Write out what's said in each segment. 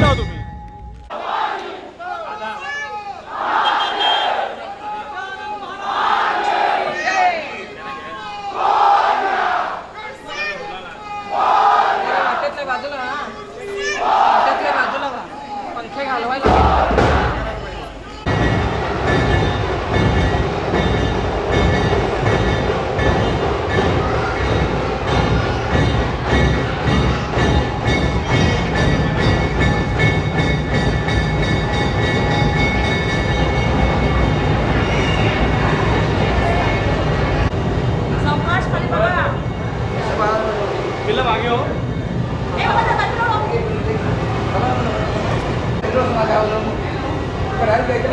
Hayırlı olsun.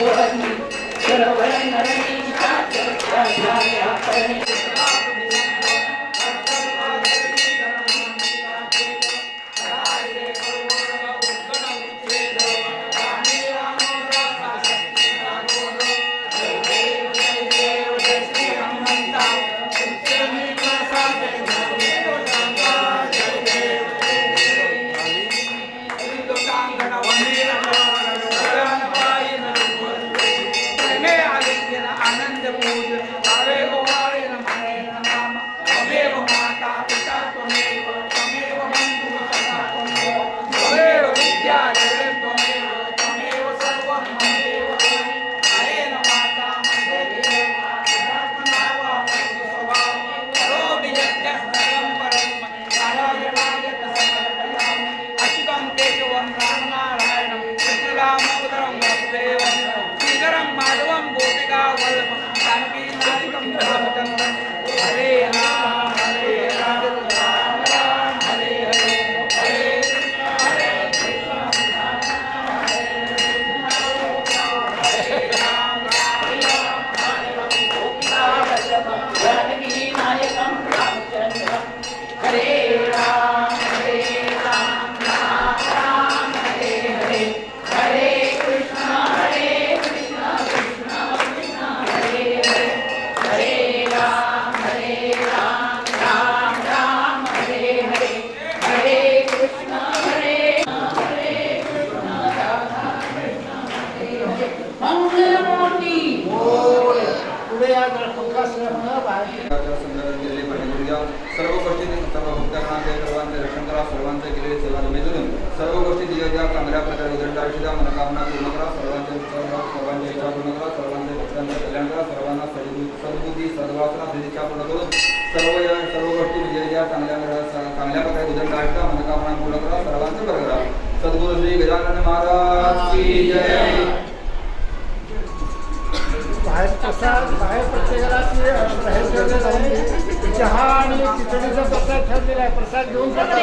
Yeah. पुढे या सर्व गोष्टी सर्व सर्वांचे रक्षण करा सर्वांचे केलेले सेवा तुम्ही धरून सर्व गोष्टी दिव्य द्या चांगल्या प्रकारे उदंड आयुष्य द्या मनोकामना पूर्ण करा सर्वांचे सर्व सर्वांच्या इच्छा पूर्ण करा सर्वांचे भक्तांचे कल्याण करा सर्वांना सद्बुद्धी सद्वासना सदिच्छा पूर्ण करून सर्व या सर्व गोष्टी विजय द्या चांगल्या चांगल्या प्रकारे उदंड आयुष्य मनोकामना पूर्ण करा सर्वांचे बरं करा. सद्गुरू श्री गजानन महाराज की जय. खिचडीचा प्रसाद ठेवलेला आहे. प्रसाद घेऊन जाता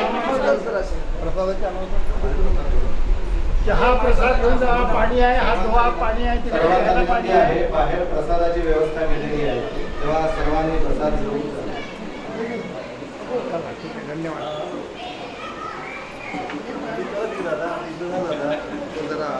चहा प्रसाद घेऊन जा. पाणी आहे हात धुवा पाणी आहे तिकडे पाणी आहे. बाहेर प्रसादाची व्यवस्था केलेली आहे. तेव्हा सर्वांनी प्रसाद घेऊन जा. चला, ठीक आहे धन्यवाद दादा, जरा.